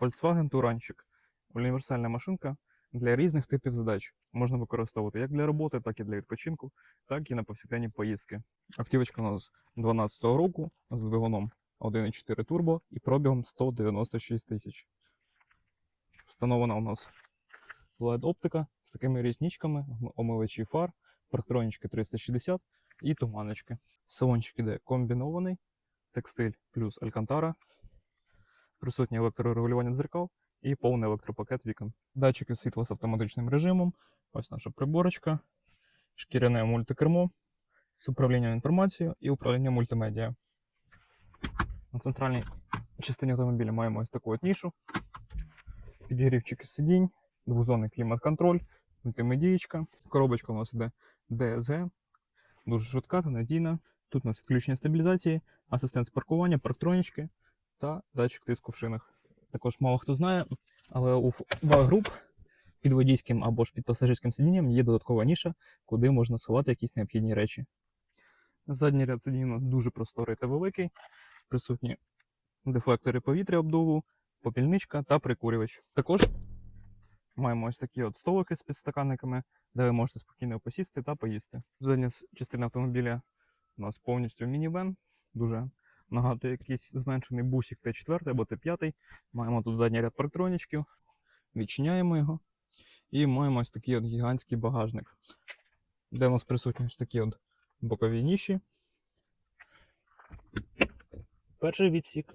Volkswagen Туранчик. Універсальна машинка для різних типів задач. Можна використовувати як для роботи, так і для відпочинку, так і на повсякденні поїздки. Автівочка у нас 12 року з двигуном 1.4 турбо і пробігом 196 тисяч. Встановлена у нас LED оптика з такими різничками, омивачі фар, парктронічки 360 і туманочки. Салончик іде комбінований, текстиль плюс алькантара, присутнє електрорегулювання дзеркал і повний електропакет вікон. Датчики світла з автоматичним режимом. Ось наша приборочка, шкіряне мультикермо з управлінням інформацією і управлінням мультимедіа. На центральній частині автомобіля маємо ось таку от нішу, підігрівчики сидінь, двозонний клімат-контроль, мультимедієчка. Коробочка у нас іде DSG, дуже швидка та надійна. Тут у нас відключення стабілізації, асистент з паркування, парктронічки та датчик тиску в шинах. Також мало хто знає, але у ваг-груп під водійським або ж під пасажирським сидінням є додаткова ніша, куди можна сховати якісь необхідні речі. Задній ряд сидінь у нас дуже просторий та великий. Присутні дефлектори повітря обдуву, попільничка та прикурювач. Також маємо ось такі от столики з підстаканниками, де ви можете спокійно посісти та поїсти. Задня частина автомобіля у нас повністю мінівен, дуже нагадує якийсь зменшений бусик Т4 або Т5. Маємо тут задній ряд парктронічків, відчиняємо його і маємо ось такий от гігантський багажник, де у нас присутні ось такі от бокові ніші. Перший відсік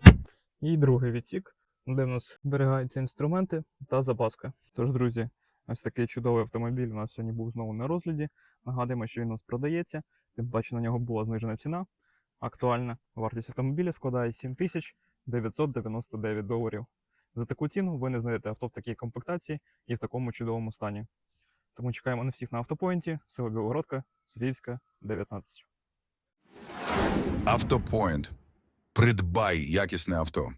і другий відсік, де в нас зберігаються інструменти та запаска. Тож, друзі, ось такий чудовий автомобіль у нас сьогодні був знову на розгляді. Нагадуємо, що він у нас продається, тим паче на нього була знижена ціна. Актуальна вартість автомобіля складає 7999 доларів. За таку ціну ви не знайдете авто в такій комплектації і в такому чудовому стані. Тому чекаємо на всіх на автопоінті, село Білогородка, Софіївська, 19. Автопоінт. Придбай якісне авто.